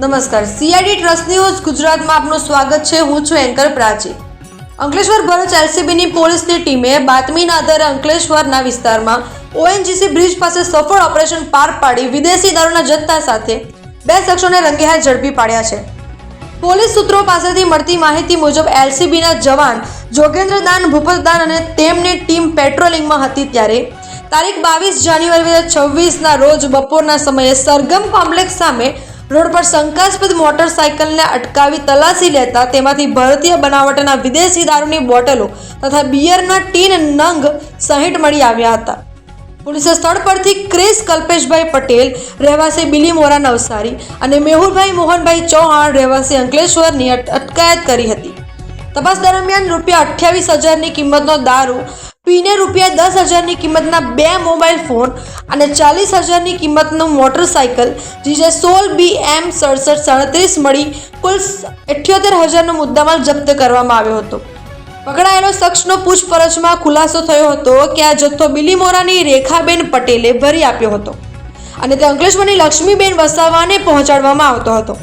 નમસ્કાર. CID trust news ગુજરાતમાં આપનું સ્વાગત છે. હું છું એન્કર પ્રાચી. અંકલેશ્વર ભરૂચ એલસીબીની પોલીસની ટીમે બાતમીના આધારે અંકલેશ્વરના વિસ્તારમાં ઓએનજીસી બ્રિજ પાસે સફળ ઓપરેશન પાર પાડી વિદેશી દારૂના જથ્થા સાથે બે શખ્સોને રંગેહાથ ઝડપી પાડ્યા છે. પોલીસ સૂત્રો પાસેથી મળતી માહિતી મુજબ એલસીબીના જવાન જોગેન્દ્રદાન ભૂપતદાન અને તેમની ટીમ પેટ્રોલિંગમાં હતી ત્યારે તારીખ બાવીસ જાન્યુઆરી બે હજાર છવ્વીસના રોજ બપોરના સમયે સરગમ કોમ્પ્લેક્સ સામે રોડ પર શંકાસ્પદ મોટરસાયકલને અટકાવી તલાશી લેતા તેમાંથી ભારતીય બનાવટના વિદેશી દારૂની બોટલો તથા બિયરના ટીન નંગ સહિત મળી આવ્યા હતા. પોલીસે સ્થળ પરથી ક્રેશ કલ્પેશભાઈ પટેલ, રહેવાસી બિલીમોરા નવસારી અને મેહુલભાઈ મોહનભાઈ ચૌહાણ, રહેવાસી અંકલેશ્વરની અટકાયત કરી હતી. તપાસ દરમિયાન રૂપિયા અઠ્યાવીસ હજારની કિંમતનો દારૂ પીને રૂપિયા દસ હજારની કિંમતના બે મોબાઈલ ફોન અને ચાલીસ હજારની કિંમતનું મોટરસાયકલ જીજે સોળ બી એમ સડસઠ સાડત્રીસ મળી કુલ અઠ્યોતેર હજારનો મુદ્દામાલ જપ્ત કરવામાં આવ્યો હતો. પકડાયેલો શખ્સનો પૂછપરછમાં ખુલાસો થયો હતો કે આ જથ્થો બિલીમોરાની રેખાબેન પટેલે ભરી આપ્યો હતો અને તે અંકલેશ્વરની લક્ષ્મીબેન વસાવાને પહોંચાડવામાં આવતો હતો.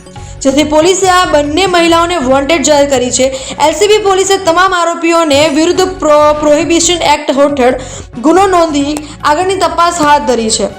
જેથી પોલીસે આ બંને મહિલાઓને વોન્ટેડ જાહેર કરી છે. એલસીબી પોલીસે તમામ આરોપીઓને વિરુદ્ધ પ્રો પ્રોહિબિશન એક્ટ હેઠળ ગુનો નોંધી આગળની તપાસ હાથ ધરી છે.